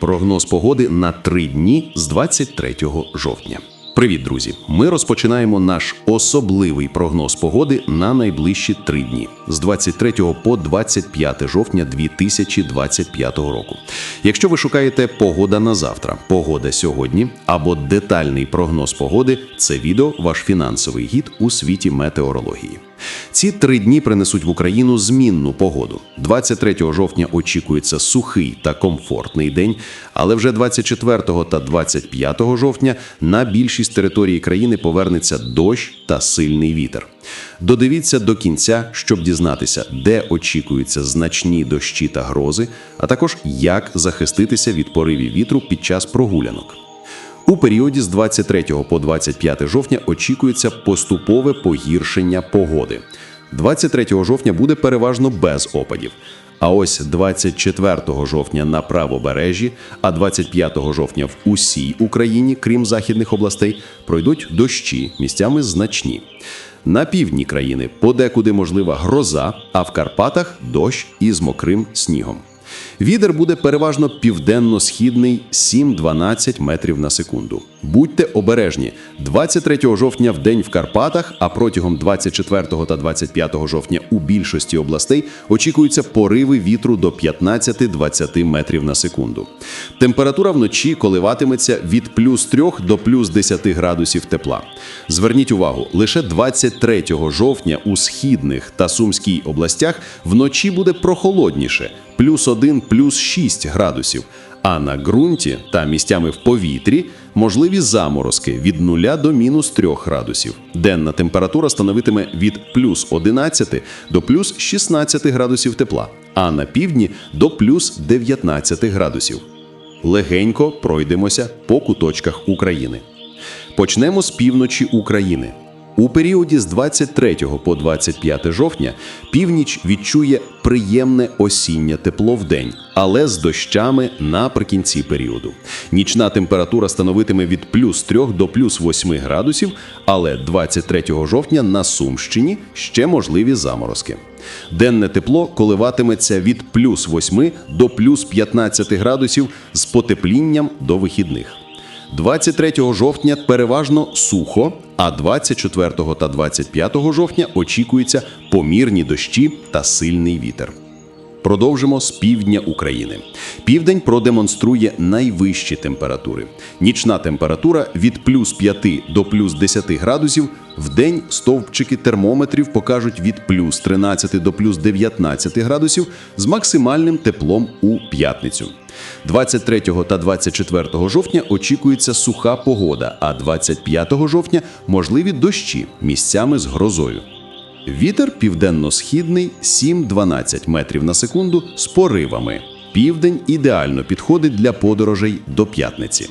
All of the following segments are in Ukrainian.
Прогноз погоди на три дні з 23 жовтня. Привіт, друзі! Ми розпочинаємо наш особливий прогноз погоди на найближчі три дні з 23 по 25 жовтня 2025 року. Якщо ви шукаєте погода на завтра, погода сьогодні або детальний прогноз погоди, це відео ваш фінансовий гід у світі метеорології. Ці три дні принесуть в Україну змінну погоду. 23 жовтня очікується сухий та комфортний день, але вже 24 та 25 жовтня на більшість території країни повернеться дощ та сильний вітер. Додивіться до кінця, щоб дізнатися, де очікуються значні дощі та грози, а також як захиститися від поривів вітру під час прогулянок. У періоді з 23 по 25 жовтня очікується поступове погіршення погоди. 23 жовтня буде переважно без опадів. А ось 24 жовтня на правобережжі, а 25 жовтня в усій Україні, крім західних областей, пройдуть дощі, місцями значні. На півдні країни подекуди можлива гроза, а в Карпатах дощ із мокрим снігом. Вітер буде переважно південно-східний 7-12 метрів на секунду. Будьте обережні. 23 жовтня в день в Карпатах, а протягом 24 та 25 жовтня у більшості областей очікуються пориви вітру до 15-20 метрів на секунду. Температура вночі коливатиметься від плюс 3 до плюс 10 градусів тепла. Зверніть увагу, лише 23 жовтня у східних та Сумській областях вночі буде прохолодніше плюс 1, плюс 6 градусів. А на ґрунті та місцями в повітрі можливі заморозки від 0 до мінус 3 градусів. Денна температура становитиме від плюс 11 до плюс 16 градусів тепла, а на півдні до плюс 19 градусів. Легенько пройдемося по куточках України. Почнемо з півночі України. У періоді з 23 по 25 жовтня північ відчує приємне осіннє тепло в день, але з дощами наприкінці періоду. Нічна температура становитиме від плюс 3 до плюс 8 градусів, але 23 жовтня на Сумщині ще можливі заморозки. Денне тепло коливатиметься від плюс 8 до плюс 15 градусів з потеплінням до вихідних. 23 жовтня переважно сухо, а 24 та 25 жовтня очікуються помірні дощі та сильний вітер. Продовжимо з півдня України. Південь продемонструє найвищі температури. Нічна температура від плюс 5 до плюс 10 градусів. В день стовпчики термометрів покажуть від плюс 13 до плюс 19 градусів з максимальним теплом у п'ятницю. 23 та 24 жовтня очікується суха погода, а 25 жовтня можливі дощі місцями з грозою. Вітер південно-східний 7-12 метрів на секунду з поривами. Південь ідеально підходить для подорожей до п'ятниці.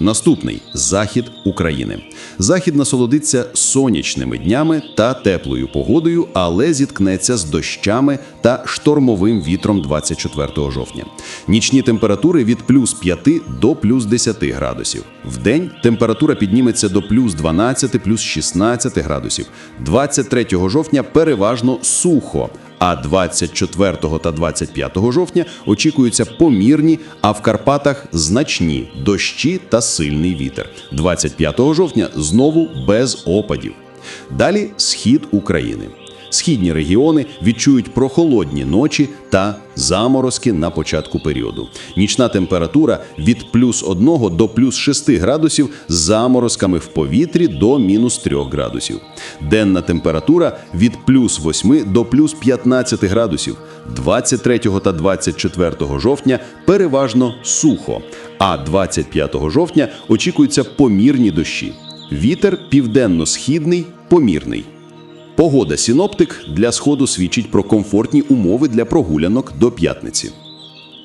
Наступний захід України. Захід насолодиться сонячними днями та теплою погодою, але зіткнеться з дощами та штормовим вітром 24 жовтня. Нічні температури від плюс 5 до плюс 10 градусів. Вдень температура підніметься до плюс 12, плюс 16 градусів. 23 жовтня переважно сухо. А 24 та 25 жовтня очікуються помірні, а в Карпатах значні дощі та сильний вітер. 25 жовтня знову без опадів. Далі схід України. Східні регіони відчують прохолодні ночі та заморозки на початку періоду. Нічна температура від плюс 1 до плюс 6 градусів з заморозками в повітрі до мінус 3 градусів. Денна температура від плюс 8 до плюс 15 градусів. 23 та 24 жовтня переважно сухо, а 25 жовтня очікуються помірні дощі. Вітер південно-східний помірний. Погода синоптик для сходу свідчить про комфортні умови для прогулянок до п'ятниці.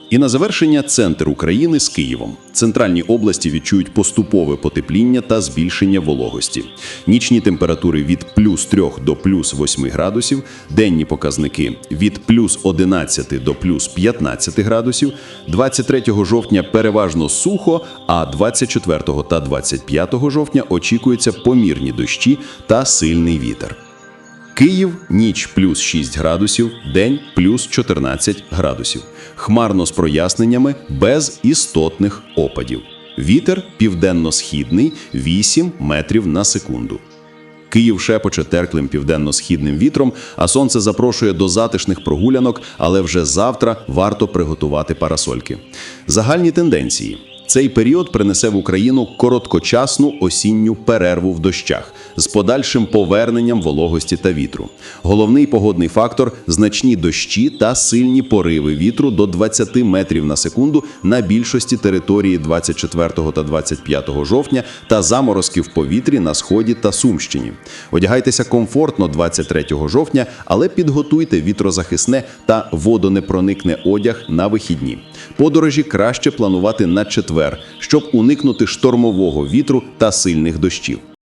І на завершення центр України з Києвом. Центральні області відчують поступове потепління та збільшення вологості. Нічні температури від плюс 3 до плюс 8 градусів, денні показники від плюс 11 до плюс 15 градусів. 23 жовтня переважно сухо, а 24 та 25 жовтня очікуються помірні дощі та сильний вітер. Київ ніч плюс 6 градусів, день плюс 14 градусів. Хмарно з проясненнями без істотних опадів. Вітер південно-східний 8 метрів на секунду. Київ шепоче терклим південно-східним вітром, а сонце запрошує до затишних прогулянок, але вже завтра варто приготувати парасольки. Загальні тенденції. Цей період принесе в Україну короткочасну осінню перерву в дощах з подальшим поверненням вологості та вітру. Головний погодний фактор значні дощі та сильні пориви вітру до 20 метрів на секунду на більшості території 24 та 25 жовтня та заморозки в повітрі на сході та Сумщині. Одягайтеся комфортно 23 жовтня, але підготуйте вітрозахисне та водонепроникне одяг на вихідні. Подорожі краще планувати на четвер, щоб уникнути штормового вітру та сильних дощів.